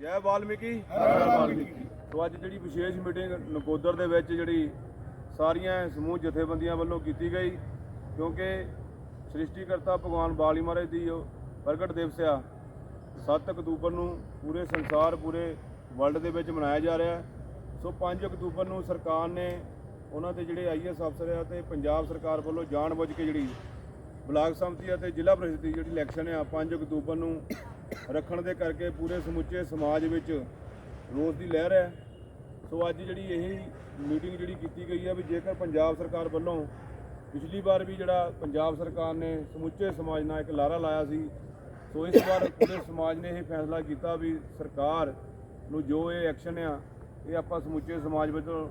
ਜੈ ਵਾਲਮੀਕੀ। ਜੈ ਵਾਲਮੀਕੀ ਸੋ ਅੱਜ ਜਿਹੜੀ ਵਿਸ਼ੇਸ਼ ਮੀਟਿੰਗ ਨਕੋਦਰ ਦੇ ਵਿੱਚ ਜਿਹੜੀ ਸਾਰੀਆਂ ਸਮੂਹ ਜਥੇਬੰਦੀਆਂ ਵੱਲੋਂ ਕੀਤੀ ਗਈ, ਕਿਉਂਕਿ ਸ੍ਰਿਸ਼ਟੀਕਰਤਾ ਭਗਵਾਨ ਬਾਲੀ ਮਹਾਰਾਜ ਦੀ ਜੋ ਪ੍ਰਗਟ ਦਿਵਸ ਆ 7 ਅਕਤੂਬਰ ਨੂੰ ਪੂਰੇ ਸੰਸਾਰ, ਪੂਰੇ ਵਰਲਡ ਦੇ ਵਿੱਚ ਮਨਾਇਆ ਜਾ ਰਿਹਾ। ਸੋ 5 ਅਕਤੂਬਰ ਨੂੰ ਸਰਕਾਰ ਨੇ ਉਹਨਾਂ ਦੇ ਜਿਹੜੇ ਆਈਐਸ ਅਫਸਰ ਆ ਤੇ ਪੰਜਾਬ ਸਰਕਾਰ ਵੱਲੋਂ ਜਾਣਬੁੱਝ ਕੇ ਜਿਹੜੀ ਬਲਾਕ ਸੰਮਤੀ ਅਤੇ ਜ਼ਿਲ੍ਹਾ ਪ੍ਰੀਸ਼ਦ ਦੀ ਜਿਹੜੀ ਇਲੈਕਸ਼ਨ ਆ 5 ਅਕਤੂਬਰ ਨੂੰ ਰੱਖਣ ਦੇ ਕਰਕੇ ਪੂਰੇ ਸਮੁੱਚੇ ਸਮਾਜ ਵਿੱਚ ਰੋਸ ਦੀ ਲਹਿਰ ਹੈ। ਸੋ ਅੱਜ ਜਿਹੜੀ ਇਹ ਮੀਟਿੰਗ ਜਿਹੜੀ ਕੀਤੀ ਗਈ ਹੈ ਵੀ ਜੇਕਰ ਪੰਜਾਬ ਸਰਕਾਰ ਵੱਲੋਂ ਪਿਛਲੀ ਵਾਰ ਵੀ ਜਿਹੜਾ ਪੰਜਾਬ ਸਰਕਾਰ ਨੇ ਸਮੁੱਚੇ ਸਮਾਜ ਨਾਲ ਇੱਕ ਲਾਰਾ ਲਾਇਆ ਸੀ, ਸੋ ਇਸ ਵਾਰ ਪੂਰੇ ਸਮਾਜ ਨੇ ਇਹ ਫੈਸਲਾ ਕੀਤਾ ਵੀ ਸਰਕਾਰ ਨੂੰ ਜੋ ਇਹ ਐਕਸ਼ਨ ਆ, ਇਹ ਆਪਾਂ ਸਮੁੱਚੇ ਸਮਾਜ ਵਿੱਚੋਂ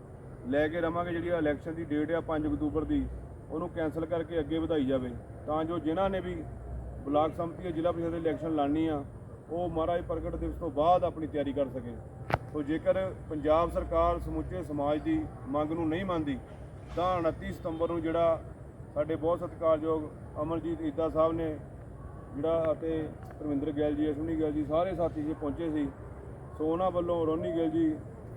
ਲੈ ਕੇ ਰਵਾਂਗੇ। ਜਿਹੜੀ ਇਲੈਕਸ਼ਨ ਦੀ ਡੇਟ ਆ 5 ਅਕਤੂਬਰ ਦੀ, ਉਹਨੂੰ ਕੈਨਸਲ ਕਰਕੇ ਅੱਗੇ ਵਧਾਈ ਜਾਵੇ। ਤਾਂ ਜੋ ਜਿਨ੍ਹਾਂ ਨੇ ਵੀ ਬਲਾਕ ਸੰਮਤੀ ਜਾਂ ਜ਼ਿਲ੍ਹਾ ਪ੍ਰੀਸ਼ਦ ਦੀ ਇਲੈਕਸ਼ਨ ਲੜਨੀ ਆ। ਉਹ ਮਹਾਰਾਜ ਪ੍ਰਗਟ ਦਿਵਸ ਤੋਂ ਬਾਅਦ ਆਪਣੀ ਤਿਆਰੀ ਕਰ ਸਕੇ। ਸੋ ਜੇਕਰ ਪੰਜਾਬ ਸਰਕਾਰ ਸਮੁੱਚੇ ਸਮਾਜ ਦੀ ਮੰਗ ਨੂੰ ਨਹੀਂ ਮੰਨਦੀ, ਤਾਂ 29 ਸਤੰਬਰ ਨੂੰ ਜਿਹੜਾ ਸਾਡੇ ਬਹੁਤ ਸਤਿਕਾਰਯੋਗ ਅਮਰਜੀਤ ਈਦਾ ਸਾਹਿਬ ਨੇ ਜਿਹੜਾ ਅਤੇ ਧਰਮਿੰਦਰ ਗਿੱਲ ਜੀ, ਅਸ਼ਵਨੀ ਗਿੱਲ ਜੀ ਸਾਰੇ ਸਾਥੀ ਜੀ ਪਹੁੰਚੇ ਸੀ। ਸੋ ਉਹਨਾਂ ਵੱਲੋਂ, ਰੋਨੀ ਗਿੱਲ ਜੀ,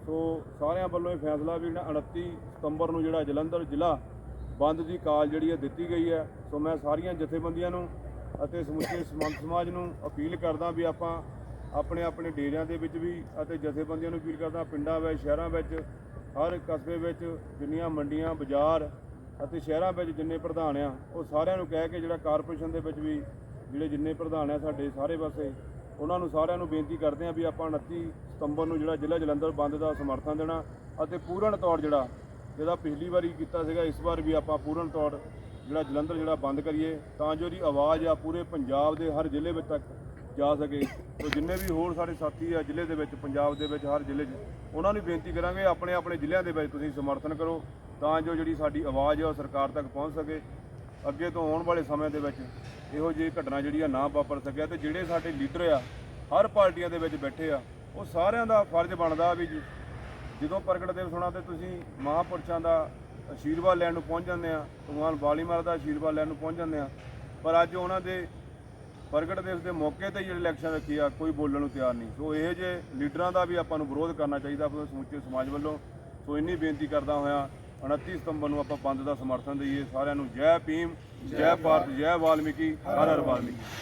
ਸੋ ਸਾਰਿਆਂ ਵੱਲੋਂ ਇਹ ਫੈਸਲਾ ਵੀ ਜਿਹੜਾ 29 ਸਤੰਬਰ ਨੂੰ ਜਿਹੜਾ ਜਲੰਧਰ ਜ਼ਿਲ੍ਹਾ ਬੰਦ ਦੀ ਕਾਲ ਜਿਹੜੀ ਹੈ ਦਿੱਤੀ ਗਈ ਹੈ। ਸੋ ਮੈਂ ਸਾਰੀਆਂ ਜਥੇਬੰਦੀਆਂ ਨੂੰ ਅਤੇ ਸਮੁੱਚੇ ਸਮੰਤ ਸਮਾਜ ਨੂੰ ਅਪੀਲ ਕਰਦਾ ਵੀ ਆਪਾਂ ਆਪਣੇ ਆਪਣੇ ਡੇਰਿਆਂ ਦੇ ਵਿੱਚ ਵੀ ਅਤੇ ਜਥੇਬੰਦੀਆਂ ਨੂੰ ਅਪੀਲ ਕਰਦਾ, ਪਿੰਡਾਂ ਵਿੱਚ, ਸ਼ਹਿਰਾਂ ਵਿੱਚ, ਹਰ ਕਸਬੇ ਵਿੱਚ ਜਿੰਨੀਆਂ ਮੰਡੀਆਂ, ਬਾਜ਼ਾਰ ਅਤੇ ਸ਼ਹਿਰਾਂ ਵਿੱਚ ਜਿੰਨੇ ਪ੍ਰਧਾਨ ਆ, ਉਹ ਸਾਰਿਆਂ ਨੂੰ ਕਹਿ ਕੇ ਜਿਹੜਾ ਕਾਰਪੋਰੇਸ਼ਨ ਦੇ ਵਿੱਚ ਵੀ ਜਿਹੜੇ ਜਿੰਨੇ ਪ੍ਰਧਾਨ ਆ ਸਾਡੇ ਸਾਰੇ ਪਾਸੇ, ਉਹਨਾਂ ਨੂੰ ਸਾਰਿਆਂ ਨੂੰ ਬੇਨਤੀ ਕਰਦੇ ਆ ਵੀ ਆਪਾਂ 29 ਸਤੰਬਰ ਨੂੰ ਜਿਹੜਾ ਜ਼ਿਲ੍ਹਾ ਜਲੰਧਰ ਬੰਦ ਦਾ ਸਮਰਥਨ ਦੇਣਾ ਅਤੇ ਪੂਰਨ ਤੌਰ ਜਿਹੜਾ ਜਿਹਦਾ ਪਿਛਲੀ ਵਾਰੀ ਕੀਤਾ ਸੀਗਾ, ਇਸ ਵਾਰ ਵੀ ਆਪਾਂ ਪੂਰਨ ਤੌਰ ਜਿਹੜਾ ਜਲੰਧਰ ਜਿਹੜਾ ਬੰਦ ਕਰੀਏ, ਤਾਂ ਜੋ ਇਹਦੀ ਆਵਾਜ਼ ਆ ਪੂਰੇ ਪੰਜਾਬ ਦੇ ਹਰ ਜ਼ਿਲ੍ਹੇ ਵਿੱਚ ਤੱਕ ਜਾ ਸਕੇ। ਤੋ ਜਿੰਨੇ ਵੀ ਹੋਰ ਸਾਡੇ ਸਾਥੀ ਆ ਜ਼ਿਲ੍ਹੇ ਦੇ ਵਿੱਚ, ਪੰਜਾਬ ਦੇ ਵਿੱਚ, ਹਰ ਜ਼ਿਲ੍ਹੇ 'ਚ, ਉਹਨਾਂ ਨੂੰ ਬੇਨਤੀ ਕਰਾਂਗੇ ਆਪਣੇ ਆਪਣੇ ਜ਼ਿਲ੍ਹਿਆਂ ਦੇ ਵਿੱਚ ਤੁਸੀਂ ਸਮਰਥਨ ਕਰੋ, ਤਾਂ ਜੋ ਜਿਹੜੀ ਸਾਡੀ ਆਵਾਜ਼ ਆ ਉਹ ਸਰਕਾਰ ਤੱਕ ਪਹੁੰਚ ਸਕੇ। ਅੱਗੇ ਤੋਂ ਆਉਣ ਵਾਲੇ ਸਮੇਂ ਦੇ ਵਿੱਚ ਇਹੋ ਜਿਹੀ ਘਟਨਾ ਜਿਹੜੀ ਆ ਨਾ ਵਾਪਰ ਸਕਿਆ ਤੇ ਜਿਹੜੇ ਸਾਡੇ ਲੀਡਰ ਆ, ਹਰ ਪਾਰਟੀਆਂ ਦੇ ਵਿੱਚ ਬੈਠੇ ਆ, ਉਹ ਸਾਰਿਆਂ ਦਾ ਫਰਜ਼ ਬਣਦਾ ਵੀ ਜ- ਜਦੋਂ ਪ੍ਰਗਟ ਦਿਵਸ ਹੋਣਾ ਤੇ ਤੁਸੀਂ ਮਹਾਂਪੁਰਸ਼ਾਂ ਦਾ ਆਸ਼ੀਰਵਾਦ ਲੈਣ ਨੂੰ ਪਹੁੰਚ ਜਾਂਦੇ ਆ। ਭਗਵਾਨ ਬਾਲੀ ਮਹਾਰਾਜ ਦਾ ਆਸ਼ੀਰਵਾਦ ਲੈਣ ਨੂੰ ਪਹੁੰਚ ਜਾਂਦੇ ਆ। ਪਰ ਅੱਜ ਉਹਨਾਂ ਦੇ ਪ੍ਰਗਟ ਦਿਵਸ ਦੇ ਮੌਕੇ ਤੇ ਜਿਹੜੀ ਇਲੈਕਸ਼ਨ ਰੱਖੀ ਆ, ਕੋਈ ਬੋਲਣ ਨੂੰ ਤਿਆਰ ਨਹੀਂ। ਸੋ ਇਹ ਜੇ ਲੀਡਰਾਂ ਦਾ ਵੀ ਆਪਾਂ ਨੂੰ ਵਿਰੋਧ ਕਰਨਾ ਚਾਹੀਦਾ ਆਪਣੇ ਸਮੁੱਚੇ ਸਮਾਜ ਵੱਲੋਂ। ਸੋ ਇੰਨੀ ਬੇਨਤੀ ਕਰਦਾ ਹੋਇਆ 29 ਸਤੰਬਰ ਨੂੰ ਆਪਾਂ ਬੰਦ ਦਾ ਸਮਰਥਨ ਦਈਏ। ਸਾਰਿਆਂ ਨੂੰ ਜੈ ਭੀਮ, ਜੈ ਭਾਰਤ, ਜੈ ਵਾਲਮੀਕੀ, ਹਰ ਹਰ ਵਾਲਮੀਕੀ।